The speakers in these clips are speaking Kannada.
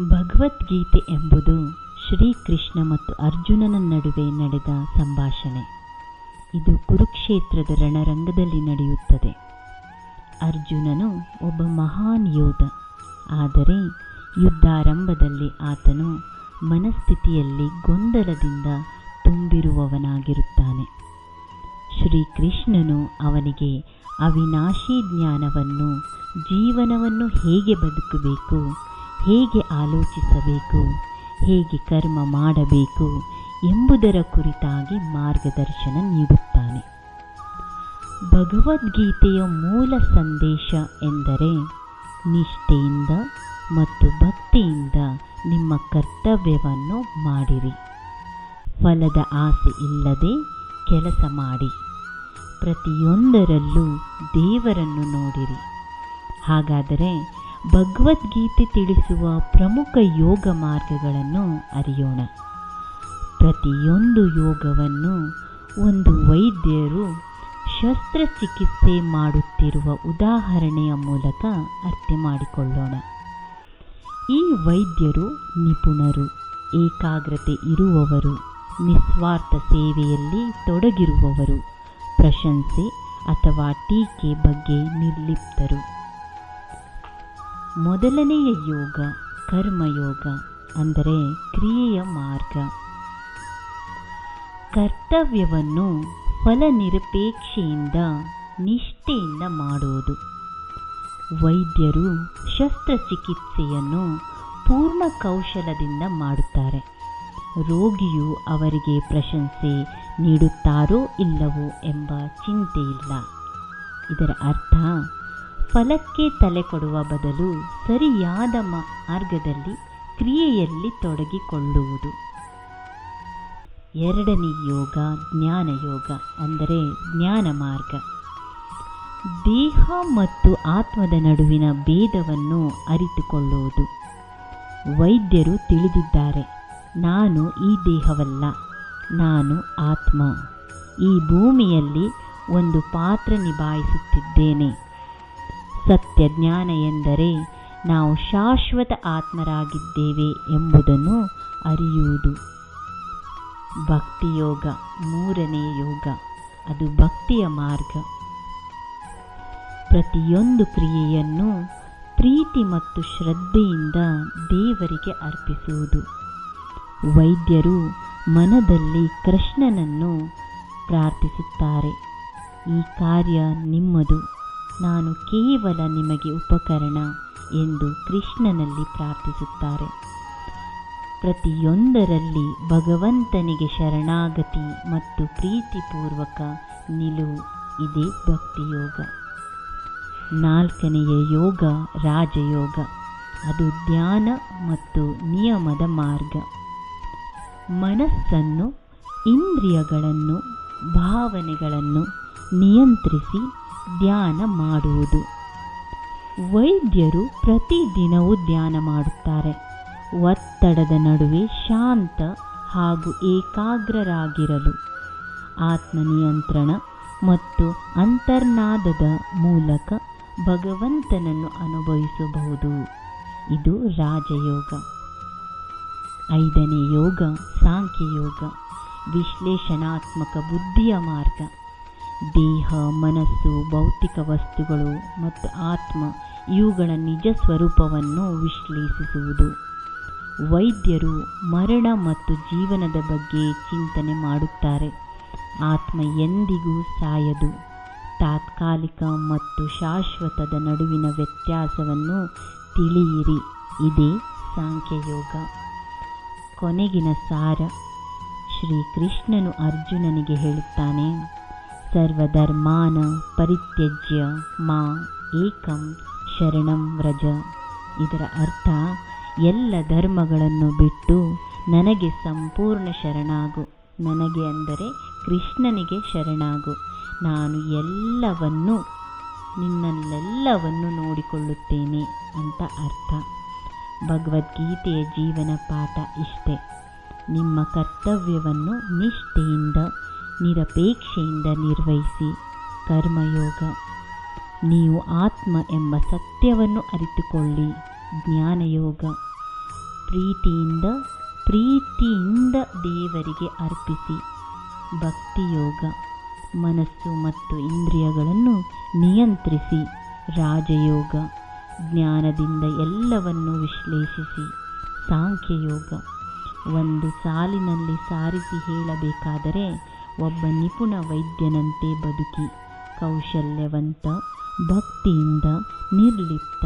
ಭಗವದ್ಗೀತೆ ಎಂಬುದು ಶ್ರೀಕೃಷ್ಣ ಮತ್ತು ಅರ್ಜುನನ ನಡುವೆ ನಡೆದ ಸಂಭಾಷಣೆ. ಇದು ಕುರುಕ್ಷೇತ್ರದ ರಣರಂಗದಲ್ಲಿ ನಡೆಯುತ್ತದೆ. ಅರ್ಜುನನು ಒಬ್ಬ ಮಹಾನ್ ಯೋಧ. ಆದರೆ ಯುದ್ಧಾರಂಭದಲ್ಲಿ ಆತನು ಮನಸ್ಥಿತಿಯಲ್ಲಿ ಗೊಂದಲದಿಂದ ತುಂಬಿರುವವನಾಗಿರುತ್ತಾನೆ. ಶ್ರೀಕೃಷ್ಣನು ಅವನಿಗೆ ಅವಿನಾಶಿ ಜ್ಞಾನವನ್ನು, ಜೀವನವನ್ನು ಹೇಗೆ ಬದುಕಬೇಕು ಹೇಗೆ ಆಲೋಚಿಸಬೇಕು, ಹೇಗೆ ಕರ್ಮ ಮಾಡಬೇಕು ಎಂಬುದರ ಕುರಿತಾಗಿ ಮಾರ್ಗದರ್ಶನ ನೀಡುತ್ತಾನೆ. ಭಗವದ್ಗೀತೆಯ ಮೂಲ ಸಂದೇಶ ಎಂದರೆ ನಿಷ್ಠೆಯಿಂದ ಮತ್ತು ಭಕ್ತಿಯಿಂದ ನಿಮ್ಮ ಕರ್ತವ್ಯವನ್ನು ಮಾಡಿರಿ. ಫಲದ ಆಸೆ ಇಲ್ಲದೆ ಕೆಲಸ ಮಾಡಿ. ಪ್ರತಿಯೊಂದರಲ್ಲೂ ದೇವರನ್ನು ನೋಡಿರಿ. ಹಾಗಾದರೆ ಭಗವದ್ಗೀತೆ ತಿಳಿಸುವ ಪ್ರಮುಖ ಯೋಗ ಮಾರ್ಗಗಳನ್ನು ಅರಿಯೋಣ. ಪ್ರತಿಯೊಂದು ಯೋಗವನ್ನು ಒಂದು ವೈದ್ಯರು ಶಸ್ತ್ರಚಿಕಿತ್ಸೆ ಮಾಡುತ್ತಿರುವ ಉದಾಹರಣೆಯ ಮೂಲಕ ಅರ್ಥ ಮಾಡಿಕೊಳ್ಳೋಣ. ಈ ವೈದ್ಯರು ನಿಪುಣರು, ಏಕಾಗ್ರತೆ ಇರುವವರು, ನಿಸ್ವಾರ್ಥ ಸೇವೆಯಲ್ಲಿ ತೊಡಗಿರುವವರು, ಪ್ರಶಂಸೆ ಅಥವಾ ಟೀಕೆ ಬಗ್ಗೆ ನಿರ್ಲಿಪ್ತರು. ಮೊದಲನೆಯ ಯೋಗ, ಕರ್ಮಯೋಗ ಅಂದರೆ ಕ್ರಿಯೆಯ ಮಾರ್ಗ. ಕರ್ತವ್ಯವನ್ನು ಫಲನಿರಪೇಕ್ಷೆಯಿಂದ ನಿಷ್ಠೆಯಿಂದ ಮಾಡುವುದು ವೈದ್ಯರು ಶಸ್ತ್ರಚಿಕಿತ್ಸೆಯನ್ನು ಪೂರ್ಣ ಕೌಶಲದಿಂದ ಮಾಡುತ್ತಾರೆ. ರೋಗಿಯು ಅವರಿಗೆ ಪ್ರಶಂಸೆ ನೀಡುತ್ತಾರೋ ಇಲ್ಲವೋ ಎಂಬ ಚಿಂತೆ ಇಲ್ಲ ಇದರ ಅರ್ಥ ಫಲಕ್ಕೆ ತಲೆ ಕೊಡುವ ಬದಲು ಸರಿಯಾದ ಮಾರ್ಗದಲ್ಲಿ ಕ್ರಿಯೆಯಲ್ಲಿ ತೊಡಗಿಕೊಳ್ಳುವುದು. ಎರಡನೇ ಯೋಗ ಜ್ಞಾನ ಯೋಗ ಅಂದರೆ ಜ್ಞಾನ ಮಾರ್ಗ. ದೇಹ ಮತ್ತು ಆತ್ಮದ ನಡುವಿನ ಭೇದವನ್ನು ಅರಿತುಕೊಳ್ಳುವುದು. ವೈದ್ಯರು ತಿಳಿದಿದ್ದಾರೆ, ನಾನು ಈ ದೇಹವಲ್ಲ, ನಾನು ಆತ್ಮ. ಈ ಭೂಮಿಯಲ್ಲಿ ಒಂದು ಪಾತ್ರ ನಿಭಾಯಿಸುತ್ತಿದ್ದೇನೆ. ಸತ್ಯ ಜ್ಞಾನ ಎಂದರೆ ನಾವು ಶಾಶ್ವತ ಆತ್ಮರಾಗಿದ್ದೇವೆ ಎಂಬುದನ್ನು ಅರಿಯುವುದು. ಭಕ್ತಿಯೋಗ ಮೂರನೇ ಯೋಗ. ಅದು ಭಕ್ತಿಯ ಮಾರ್ಗ. ಪ್ರತಿಯೊಂದು ಕ್ರಿಯೆಯನ್ನು ಪ್ರೀತಿ ಮತ್ತು ಶ್ರದ್ಧೆಯಿಂದ ದೇವರಿಗೆ ಅರ್ಪಿಸುವುದು. ವೈದ್ಯರು ಮನದಲ್ಲಿ ಕೃಷ್ಣನನ್ನು ಪ್ರಾರ್ಥಿಸುತ್ತಾರೆ. ಈ ಕಾರ್ಯ ನಿಮ್ಮದು. ನಾನು ಕೇವಲ ನಿಮಗೆ ಉಪಕರಣ ಎಂದು ಕೃಷ್ಣನಲ್ಲಿ ಪ್ರಾರ್ಥಿಸುತ್ತಾರೆ. ಪ್ರತಿಯೊಂದರಲ್ಲಿ ಭಗವಂತನಿಗೆ ಶರಣಾಗತಿ ಮತ್ತು ಪ್ರೀತಿಪೂರ್ವಕ ನಿಲುವು ಇದೇ ಭಕ್ತಿಯೋಗ. ನಾಲ್ಕನೆಯ ಯೋಗ ರಾಜಯೋಗ. ಅದು ಧ್ಯಾನ ಮತ್ತು ನಿಯಮದ ಮಾರ್ಗ. ಮನಸ್ಸನ್ನು, ಇಂದ್ರಿಯಗಳನ್ನು, ಭಾವನೆಗಳನ್ನು ನಿಯಂತ್ರಿಸಿ ಧ್ಯಾನ ಮಾಡುವುದು. ವೈದ್ಯರು ಪ್ರತಿದಿನವೂ ಧ್ಯಾನ ಮಾಡುತ್ತಾರೆ. ಒತ್ತಡದ ನಡುವೆ ಶಾಂತ ಹಾಗೂ ಏಕಾಗ್ರರಾಗಿರಲು. ಆತ್ಮನಿಯಂತ್ರಣ ಮತ್ತು ಅಂತರ್ನಾದದ ಮೂಲಕ ಭಗವಂತನನ್ನು ಅನುಭವಿಸಬಹುದು. ಇದು ರಾಜಯೋಗ. ಐದನೇ ಯೋಗ ಸಾಂಖ್ಯಯೋಗ ವಿಶ್ಲೇಷಣಾತ್ಮಕ ಬುದ್ಧಿಯ ಮಾರ್ಗ. ದೇಹ, ಮನಸ್ಸು, ಭೌತಿಕ ವಸ್ತುಗಳು ಮತ್ತು ಆತ್ಮ ಇವುಗಳ ನಿಜ ಸ್ವರೂಪವನ್ನು ವಿಶ್ಲೇಷಿಸುವುದು. ವೈದ್ಯರು ಮರಣ ಮತ್ತು ಜೀವನದ ಬಗ್ಗೆ ಚಿಂತನೆ ಮಾಡುತ್ತಾರೆ. ಆತ್ಮ ಎಂದಿಗೂ ಸಾಯದು. ತಾತ್ಕಾಲಿಕ ಮತ್ತು ಶಾಶ್ವತದ ನಡುವಿನ ವ್ಯತ್ಯಾಸವನ್ನು ತಿಳಿಯಿರಿ. ಇದೇ ಸಾಂಖ್ಯಯೋಗ. ಕೊನೆಗಿನ ಸಾರ. ಶ್ರೀಕೃಷ್ಣನು ಅರ್ಜುನನಿಗೆ ಹೇಳುತ್ತಾನೆ ಸರ್ವಧರ್ಮಾನ ಪರಿತ್ಯಜ್ಯ ಮಾ ಏಕಂ ಶರಣಂ ವ್ರಜ ಇದರ ಅರ್ಥ, ಎಲ್ಲ ಧರ್ಮಗಳನ್ನು ಬಿಟ್ಟು ನನಗೆ ಸಂಪೂರ್ಣ ಶರಣಾಗು. ನನಗೆ ಅಂದರೆ ಕೃಷ್ಣನಿಗೆ ಶರಣಾಗು. ನಾನು ಎಲ್ಲವನ್ನು, ನಿನ್ನಲ್ಲೆಲ್ಲವನ್ನು ನೋಡಿಕೊಳ್ಳುತ್ತೇನೆ ಅಂತ ಅರ್ಥ. ಭಗವದ್ಗೀತೆಯ ಜೀವನ ಪಾಠ ಇಷ್ಟೆ. ನಿಮ್ಮ ಕರ್ತವ್ಯವನ್ನು ನಿಷ್ಠೆಯಿಂದ ನಿರಪೇಕ್ಷೆಯಿಂದ ನಿರ್ವಹಿಸಿ ಕರ್ಮಯೋಗ. ನೀವು ಆತ್ಮ ಎಂಬ ಸತ್ಯವನ್ನು ಅರಿತುಕೊಳ್ಳಿ. ಜ್ಞಾನಯೋಗ. ಪ್ರೀತಿಯಿಂದ ಪ್ರೀತಿಯಿಂದ ದೇವರಿಗೆ ಅರ್ಪಿಸಿ. ಭಕ್ತಿಯೋಗ. ಮನಸ್ಸು ಮತ್ತು ಇಂದ್ರಿಯಗಳನ್ನು ನಿಯಂತ್ರಿಸಿ. ರಾಜಯೋಗ. ಜ್ಞಾನದಿಂದ ಎಲ್ಲವನ್ನು ವಿಶ್ಲೇಷಿಸಿ. ಸಾಂಖ್ಯಯೋಗ. ಒಂದು ಸಾಲಿನಲ್ಲಿ ಸಾರಿಸಿ ಹೇಳಬೇಕಾದರೆ ಒಬ್ಬ ನಿಪುಣ ವೈದ್ಯನಂತೆ ಬದುಕಿ ಕೌಶಲ್ಯವಂತ, ಭಕ್ತಿಯಿಂದ ನಿರ್ಲಿಪ್ತ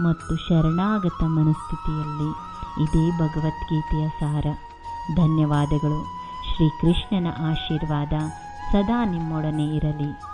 ಮತ್ತು ಶರಣಾಗತ ಮನಸ್ಥಿತಿಯಲ್ಲಿ ಇದೇ ಭಗವದ್ಗೀತೆಯ ಸಾರ. ಧನ್ಯವಾದಗಳು. ಶ್ರೀಕೃಷ್ಣನ ಆಶೀರ್ವಾದ ಸದಾ ನಿಮ್ಮೊಡನೆ ಇರಲಿ.